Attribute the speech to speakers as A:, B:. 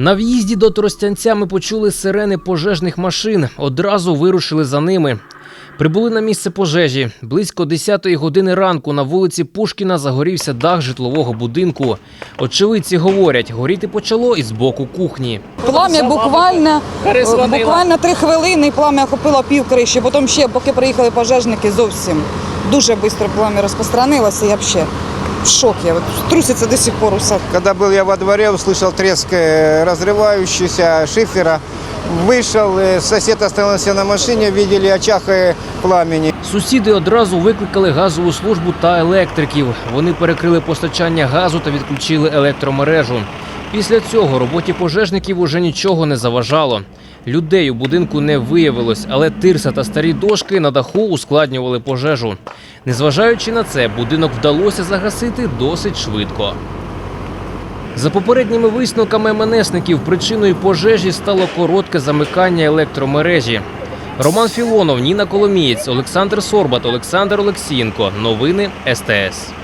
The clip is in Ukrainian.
A: На в'їзді до Тростянця ми почули сирени пожежних машин. Одразу вирушили за ними. Прибули на місце пожежі. Близько 10-ї години ранку на вулиці Пушкіна загорівся дах житлового будинку. Очевидці говорять, горіти почало із боку кухні.
B: Плам'я буквально, буквально три хвилини і плам'я охопило пів криші. Потім ще, поки приїхали пожежники, зовсім дуже швидко плам'я розпространилося. Я взагалі в шокі. От Труситься до сих пор усе.
C: Когда был я во дворе, услышал треск э, разрывающийся шифера. Вышел, э, сосед остановился на машине, видели очаг э, пламени.
A: Сусіди одразу викликали газову службу та електриків. Вони перекрили постачання газу та відключили електромережу. Після цього роботі пожежників уже нічого не заважало. Людей у будинку не виявилось, але тирса та старі дошки на даху ускладнювали пожежу. Незважаючи на це, будинок вдалося загасити досить швидко. За попередніми висновками МНСників, причиною пожежі стало коротке замикання електромережі. Роман Філонов, Ніна Коломієць, Олександр Сорбат, Олександр Олексієнко. Новини СТС.